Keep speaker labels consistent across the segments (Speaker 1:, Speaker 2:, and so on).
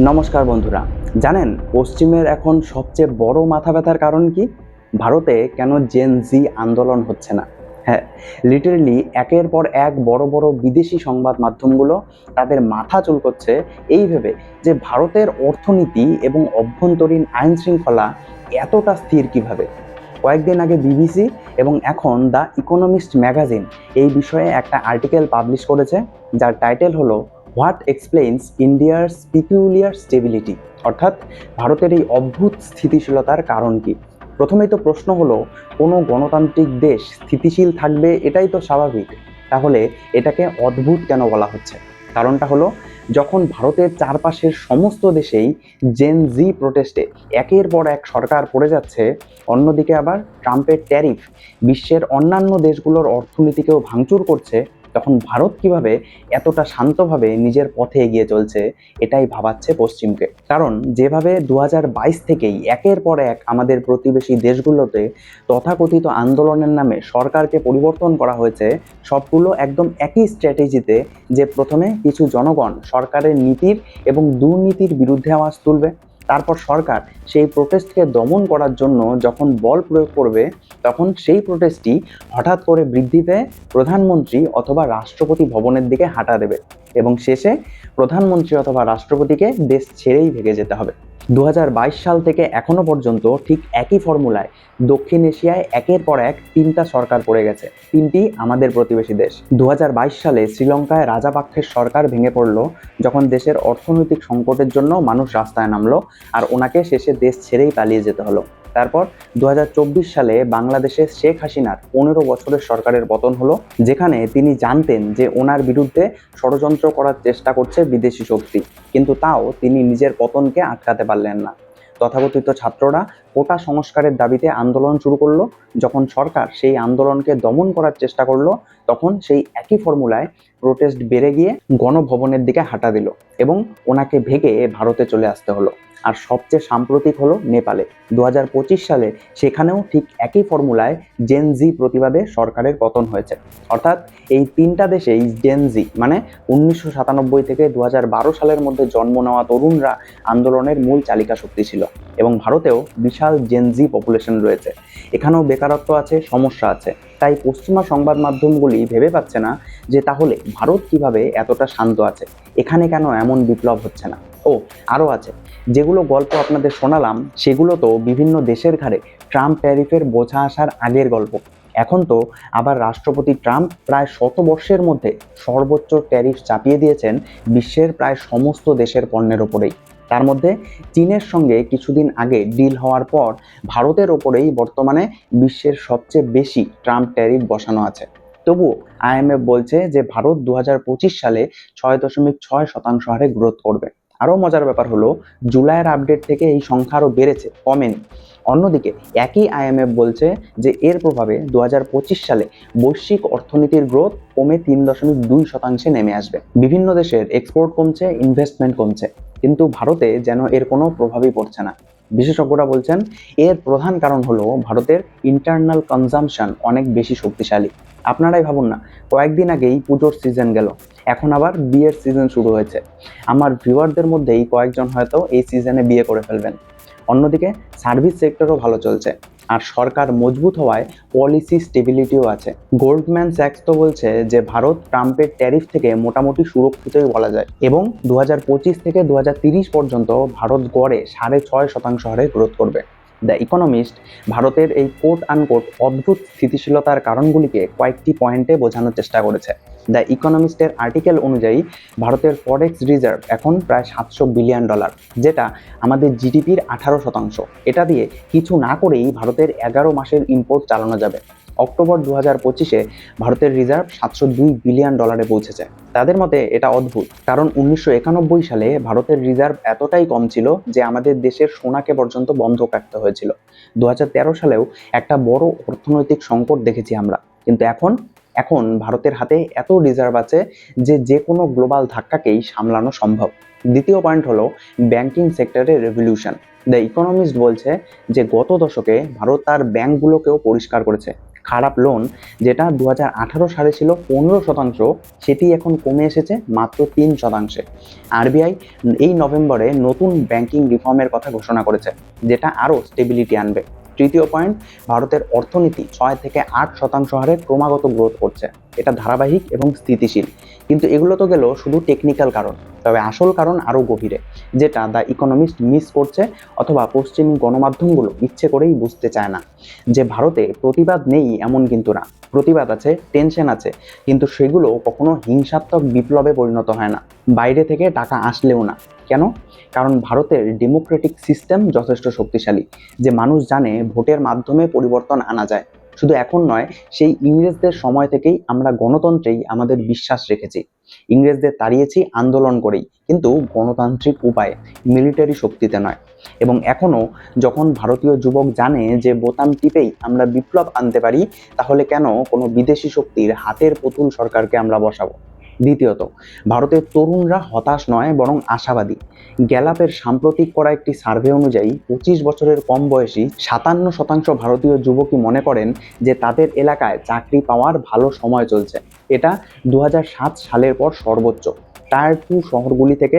Speaker 1: নমস্কার বন্ধুরা। জানেন, পশ্চিমের এখন সবচেয়ে বড় মাথা ব্যথার কারণ কি? ভারতে কেন জেন জি আন্দোলন হচ্ছে না? হ্যাঁ লিটারেলি একের পর এক বড় বড় বিদেশি সংবাদ মাধ্যমগুলো তাদের মাথা চুলকচ্ছে এই ভেবে যে ভারতের অর্থনীতি এবং অভ্যন্তরীণ আইন শৃঙ্খলা এতটা স্থির কীভাবে? কয়েকদিন আগে বিবিসি এবং এখন দ্য ইকোনমিস্ট ম্যাগাজিন এই বিষয়ে একটা আর্টিকেল পাবলিশ করেছে, যার টাইটেল হলো হোয়াট এক্সপ্লেইনস ইন্ডিয়ার পিকুলিয়ার স্টেবিলিটি? অর্থাৎ ভারতের এই অদ্ভুত স্থিতিশীলতার কারণ কি? প্রথমেই তো প্রশ্ন হলো, কোনো গণতান্ত্রিক দেশ স্থিতিশীল থাকবে এটাই তো স্বাভাবিক। তাহলে এটাকে অদ্ভুত কেন বলা হচ্ছে? কারণটা হলো, যখন ভারতের চারপাশের সমস্ত দেশেই জেন জি প্রোটেস্টে একের পর এক সরকার পড়ে যাচ্ছে, অন্যদিকে আবার ট্রাম্পের ট্যারিফ বিশ্বের অন্যান্য দেশগুলোর অর্থনীতিকেও ভাঙচুর করছে তখন ভারত কীভাবে এতটা শান্তভাবে নিজের পথে এগিয়ে চলছে, এটাই ভাবাচ্ছে পশ্চিমকে। কারণ যেভাবে দু হাজার বাইশ থেকেই একের পর এক আমাদের প্রতিবেশী দেশগুলোতে তথাকথিত আন্দোলনের নামে সরকারকে পরিবর্তন করা হয়েছে, সবগুলো একদম একই স্ট্র্যাটেজিতে যে প্রথমে কিছু জনগণ সরকারের নীতির এবং দুর্নীতির বিরুদ্ধে আওয়াজ তুলবে তারপর সরকার সেই প্রোটেস্টকে দমন করার জন্য যখন বল প্রয়োগ করবে, তখন সেই প্রোটেস্টটি হঠাৎ করে বৃদ্ধি পেয়ে প্রধানমন্ত্রী অথবা রাষ্ট্রপতি ভবনের দিকে হাঁটা দেবে এবং শেষে প্রধানমন্ত্রী অথবা রাষ্ট্রপতিকে দেশ ছেড়েই ভেঙে যেতে হবে। দু হাজার বাইশ সাল থেকে এখনও পর্যন্ত ঠিক একই ফর্মুলায় দক্ষিণ এশিয়ায় একের পর এক তিনটা সরকার পড়ে গেছে। তিনটি আমাদের প্রতিবেশী দেশ। দু হাজার বাইশ সালে শ্রীলঙ্কায় রাজাপাক্ষের সরকার ভেঙে পড়ল, যখন দেশের অর্থনৈতিক সংকটের জন্য মানুষ রাস্তায় নামলো আর ওনাকে শেষে দেশ ছেড়েই পালিয়ে যেতে হলো। তারপর দু হাজার চব্বিশ সালে বাংলাদেশে শেখ হাসিনার পনেরো বছরের সরকারের পতন হলো, যেখানে তিনি জানতেন যে ওনার বিরুদ্ধে ষড়যন্ত্র করার চেষ্টা করছে বিদেশি শক্তি। কিন্তু তাও তিনি নিজের পতনকে আটকাতে পারলেন না। তথাকথিত ছাত্ররা কোটা সংস্কারের দাবিতে আন্দোলন শুরু করল। যখন সরকার সেই আন্দোলনকে দমন করার চেষ্টা করল, তখন সেই একই ফর্মুলায় প্রোটেস্ট বেড়ে গিয়ে গণভবনের দিকে হাঁটা দিল এবং ওনাকে ভেগে ভারতে চলে আসতে হলো। আর সবচেয়ে সাম্প্রতিক হলো নেপালে। দু হাজার পঁচিশ সালে সেখানেও ঠিক একই ফর্মুলায় জেনজি প্রতিবাদে সরকারের পতন হয়েছে। অর্থাৎ এই তিনটা দেশেই জেন জি মানে উনিশশো সাতানব্বই থেকে দু হাজার বারো সালের মধ্যে জন্ম নেওয়া তরুণরা আন্দোলনের মূল চালিকা শক্তি ছিল এবং ভারতেও বিশাল জেনজি পপুলেশন রয়েছে। এখানেও বেকারত্ব আছে, সমস্যা আছে। তাই পশ্চিমা সংবাদ মাধ্যমগুলি ভেবে পাচ্ছে না যে তাহলে ভারত কীভাবে এতটা শান্ত আছে? এখানে কেন এমন বিপ্লব হচ্ছে না? ও, আরও আছে। যেগুলো গল্প আপনাদের শোনালাম, সেগুলো তো বিভিন্ন দেশের ঘাড়ে ট্রাম্প ট্যারিফের বোঝা আসার আগের গল্প। এখন তো আবার রাষ্ট্রপতি ট্রাম্প প্রায় শত বর্ষের মধ্যে সর্বোচ্চ ট্যারিফ চাপিয়ে দিয়েছেন বিশ্বের প্রায় সমস্ত দেশের পণ্যের ওপরেই। তার মধ্যে চীনের সঙ্গে কিছুদিন আগে ডিল হওয়ার পর ভারতের ওপরেই বর্তমানে বিশ্বের সবচেয়ে বেশি ট্রাম্প ট্যারিফ বসানো আছে। তবুও আইএমএফ বলছে যে ভারত দু হাজার পঁচিশ সালে ছয় দশমিক ছয় শতাংশ হারে গ্রোথ করবে। আরও মজার ব্যাপার হলো, জুলাইয়ের আপডেট থেকে এই সংখ্যা আরও বেড়েছে, কমেনি। অন্যদিকে, একই আইএমএফ বলছে যে এর প্রভাবে দু হাজার পঁচিশ সালে বৈশ্বিক অর্থনীতির গ্রোথ কমে তিন দশমিক দুই শতাংশে নেমে আসবে। বিভিন্ন দেশের এক্সপোর্ট কমছে ইনভেস্টমেন্ট কমছে। কিন্তু ভারতে যেন এর কোনো প্রভাবই পড়ছে না। বিশেষজ্ঞরা বলছেন, এর প্রধান কারণ হলো ভারতের ইন্টারনাল কনজামশন অনেক বেশি শক্তিশালী। আপনারাই ভাবুন না, কয়েকদিন আগেই পুজোর সিজন গেল, এখন আবার বিয়ের সিজন শুরু হয়েছে। আমার ভিউয়ারদের মধ্যেই কয়েকজন হয়তো এই সিজনে বিয়ে করে ফেলবেন। অন্যদিকে সার্ভিস সেক্টরও ভালো চলছে। আর সরকার মজবুত হওয়ায় পলিসি স্টেবিলিটিও আছে। গোল্ডম্যান স্যাক্স তো বলছে যে, ভারত ট্রাম্পের ট্যারিফ থেকে মোটামুটি সুরক্ষিতই বলা যায় এবং দু হাজার পঁচিশ থেকে দু পর্যন্ত ভারত গড়ে সাড়ে ছয় শতাংশ হারে গ্রোথ করবে। দ্য ইকোনমিস্ট ভারতের এই কোট আনকোট অদ্ভুত স্থিতিশীলতার কারণগুলিকে কয়েকটি পয়েন্টে বোঝানোর চেষ্টা করেছে। দ্য ইকোনমিস্টের আর্টিকেল অনুযায়ী, ভারতের ফরেক্স রিজার্ভ এখন প্রায় সাতশো বিলিয়ন ডলার যেটা আমাদের জিডিপির আঠারো শতাংশ। এটা দিয়ে কিছু না করেই ভারতের এগারো মাসের ইম্পোর্ট চালানো যাবে। অক্টোবর দু হাজার পঁচিশে ভারতের রিজার্ভ সাতশো দুই বিলিয়ন ডলারে পৌঁছেছে। তাদের মতে এটা অদ্ভুত, কারণ উনিশশো একানব্বই সালে ভারতের রিজার্ভ এতটাই কম ছিল যে আমাদের দেশের সোনাকে পর্যন্ত বন্ধ রাখতে হয়েছিল। দু হাজার তেরো সালেও একটা বড় অর্থনৈতিক সংকট দেখেছি আমরা। কিন্তু এখন এখন ভারতের হাতে এত রিজার্ভ আছে যে যে কোনো গ্লোবাল ধাক্কাকেই সামলানো সম্ভব। দ্বিতীয় পয়েন্ট হলো ব্যাংকিং সেক্টরের রেভলিউশন। দ্য ইকোনমিস্ট বলছে যে গত দশকে ভারত তার ব্যাংকগুলোকেও পরিষ্কার করেছে। খারাপ লোন যেটা দু হাজার আঠারো সালে ছিল পনেরো শতাংশ, সেটি এখন কমে এসেছে মাত্র তিন শতাংশে। আরবিআই এই নভেম্বরে নতুন ব্যাংকিং রিফর্মের কথা ঘোষণা করেছে, যেটা আরও স্টেবিলিটি আনবে। তৃতীয় পয়েন্ট ভারতের অর্থনীতি ছয় থেকে আট শতাংশ হারে ক্রমাগত গ্রোথ করছে। এটা ধারাবাহিক এবং স্থিতিশীল। কিন্তু এগুলো তো গেল শুধু টেকনিক্যাল কারণ, তবে আসল কারণ আরও গভীরে, যেটা দ্য ইকোনমিস্ট মিস করছে অথবা পশ্চিমী গণমাধ্যমগুলো ইচ্ছে করেই বুঝতে চায় না, যে ভারতে প্রতিবাদ নেই এমন কিন্তু না। প্রতিবাদ আছে টেনশন আছে, কিন্তু সেগুলো কখনো হিংসাত্মক বিপ্লবে পরিণত হয় না। বাইরে থেকে টাকা আসলেও না। কেন? কারণ ভারতের ডেমোক্রেটিক সিস্টেম যথেষ্ট শক্তিশালী, যে মানুষ জানে ভোটের মাধ্যমে পরিবর্তন আনা যায়। শুধু এখন নয়, সেই ইংরেজদের সময় থেকেই আমরা গণতন্ত্রেই আমাদের বিশ্বাস রেখেছি। ইংরেজদের তাড়িয়েছি আন্দোলন করেই, কিন্তু গণতান্ত্রিক উপায়ে মিলিটারি শক্তিতে নয়। এবং এখনও যখন ভারতীয় যুবক জানে যে বোতাম টিপেই আমরা বিপ্লব আনতে পারি, তাহলে কেন কোনো বিদেশি শক্তির হাতের পুতুল সরকারকে আমরা বসাবো? দ্বিতীয়ত, ভারতের তরুণরা হতাশ নয় বরং আশাবাদী। গ্যালাপের সাম্প্রতিক করা একটি সার্ভে অনুযায়ী পঁচিশ বছরের কম বয়সী সাতান্ন শতাংশ ভারতীয় যুবকই মনে করেন যে তাদের এলাকায় চাকরি পাওয়ার ভালো সময় চলছে। এটা দু হাজার সাত সালের পর সর্বোচ্চ। টায়ার টু শহরগুলি থেকে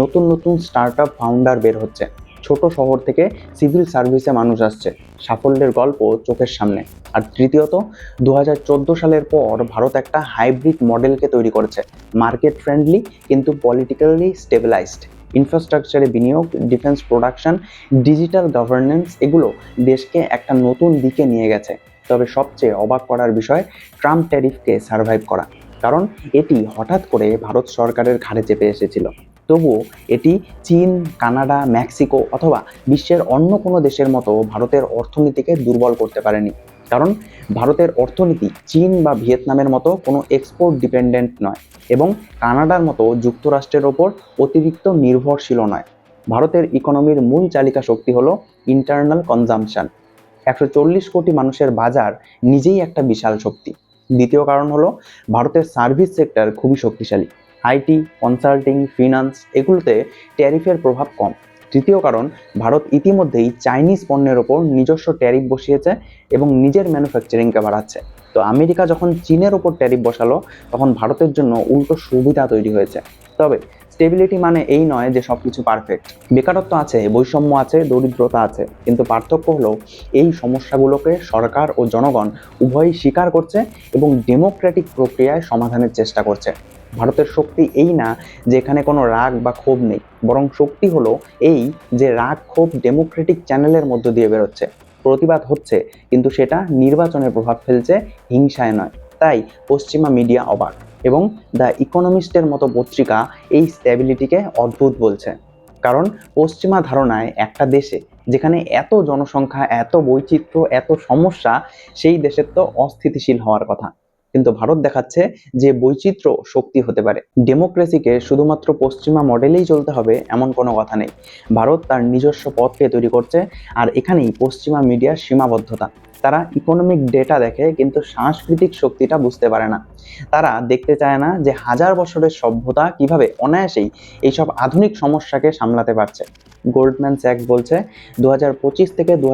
Speaker 1: নতুন নতুন স্টার্ট আপ ফাউন্ডার বের হচ্ছে। ছোট শহর থেকে সিভিল সার্ভিসে মানুষ আসছে। সাফল্যের গল্প চোখের সামনে। আর তৃতীয়ত দু হাজার চোদ্দ সালের পর ভারত একটা হাইব্রিড মডেলকে তৈরি করেছে। মার্কেট ফ্রেন্ডলি, কিন্তু পলিটিক্যালি স্টেবিলাইজড। ইনফ্রাস্ট্রাকচারে বিনিয়োগ, ডিফেন্স প্রোডাকশন, ডিজিটাল গভর্নেন্স, এগুলো দেশকে একটা নতুন দিকে নিয়ে গেছে। তবে সবচেয়ে অবাক করার বিষয়, ট্রাম্প ট্যারিফকে সার্ভাইভ করা। কারণ এটি হঠাৎ করে ভারত সরকারের ঘাড়ে চেপে এসেছিল। তবুও এটি চীন, কানাডা, মেক্সিকো অথবা বিশ্বের অন্য কোনো দেশের মতো ভারতের অর্থনীতিকে দুর্বল করতে পারেনি। কারণ ভারতের অর্থনীতি চীন বা ভিয়েতনামের মতো কোনো এক্সপোর্ট ডিপেন্ডেন্ট নয় এবং কানাডার মতো যুক্তরাষ্ট্রের ওপর অতিরিক্ত নির্ভরশীল নয়। ভারতের ইকোনমির মূল চালিকা শক্তি হলো ইন্টারনাল কনজামশন একশো চল্লিশ কোটি মানুষের বাজার নিজেই একটা বিশাল শক্তি। দ্বিতীয় কারণ হলো, ভারতের সার্ভিস সেক্টর খুবই শক্তিশালী। আইটি, কনসাল্টিং, ফিনান্স এগুলোতে ট্যারিফের প্রভাব কম। তৃতীয় কারণ, ভারত ইতিমধ্যেই চাইনিজ পণ্যের ওপর নিজস্ব ট্যারিফ বসিয়েছে এবং নিজের ম্যানুফ্যাকচারিংকে বাড়াচ্ছে। তো আমেরিকা যখন চীনের ওপর ট্যারিফ বসালো, তখন ভারতের জন্য উল্টো সুবিধা তৈরি হয়েছে। তবে স্টেবিলিটি মানে এই নয় যে সব কিছু পারফেক্ট বেকারত্ব আছে, বৈষম্য আছে, দরিদ্রতা আছে, কিন্তু পার্থক্য হলো এই সমস্যাগুলোকে সরকার ও জনগণ উভয়ই স্বীকার করছে এবং ডেমোক্রেটিক প্রক্রিয়ায় সমাধানের চেষ্টা করছে। ভারতের শক্তি এই না যে এখানে কোনো রাগ বা ক্ষোভ নেই। বরং শক্তি হলো এই যে রাগ, ক্ষোভ ডেমোক্রেটিক চ্যানেলের মধ্য দিয়ে বেরোচ্ছে। প্রতিবাদ হচ্ছে, কিন্তু সেটা নির্বাচনের প্রভাব ফেলছে, হিংসায় নয়। তাই পশ্চিমা মিডিয়া অবাক এবং দ্য ইকোনমিস্টের মতো পত্রিকা এই স্ট্যাবিলিটিকে অদ্ভুত বলছে। কারণ পশ্চিমা ধারণায় একটা দেশে যেখানে এত জনসংখ্যা, এত বৈচিত্র্য, এত সমস্যা, সেই দেশের তো অস্থিতিশীল হওয়ার কথা। কিন্তু ভারত দেখাচ্ছে যে বৈচিত্র্য শক্তি হতে পারে। ডেমোক্রেসিকে শুধুমাত্র পশ্চিমা মডেলেই চলতে হবে এমন কোনো কথা নেই। ভারত তার নিজস্ব পথকে তৈরি করছে আর এখানেই পশ্চিমা মিডিয়ার সীমাবদ্ধতা। তারা ইকোনমিক ডেটা দেখে কিন্তু সাংস্কৃতিক শক্তিটা বুঝতে পারে না। তারা দেখতে চায় না যে হাজার বছরের সভ্যতা কীভাবে অনায়াসেই এইসব আধুনিক সমস্যাকে সামলাতে পারছে। গোল্ডম্যান স্যাক্স বলছে দু হাজার পঁচিশ থেকে দু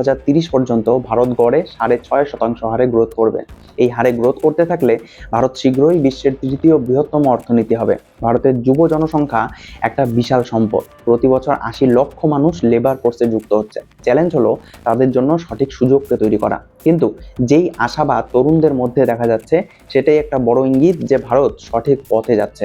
Speaker 1: পর্যন্ত ভারত গড়ে সাড়ে ছয় শতাংশ হারে গ্রোথ করবে। এই হারে গ্রোথ করতে থাকলে ভারত শীঘ্রই বিশ্বের তৃতীয় বৃহত্তম অর্থনীতি হবে। ভারতের যুব জনসংখ্যা একটা বিশাল সম্পদ। প্রতি বছর আশি লক্ষ মানুষ লেবার ফোর্সে যুক্ত হচ্ছে। চ্যালেঞ্জ হলো তাদের জন্য সঠিক সুযোগকে তৈরি করা। কিন্তু যেই আশাবাদ তরুণদের মধ্যে দেখা যাচ্ছে, সেটাই একটা বড় ইঙ্গিত যে ভারত সঠিক পথে যাচ্ছে।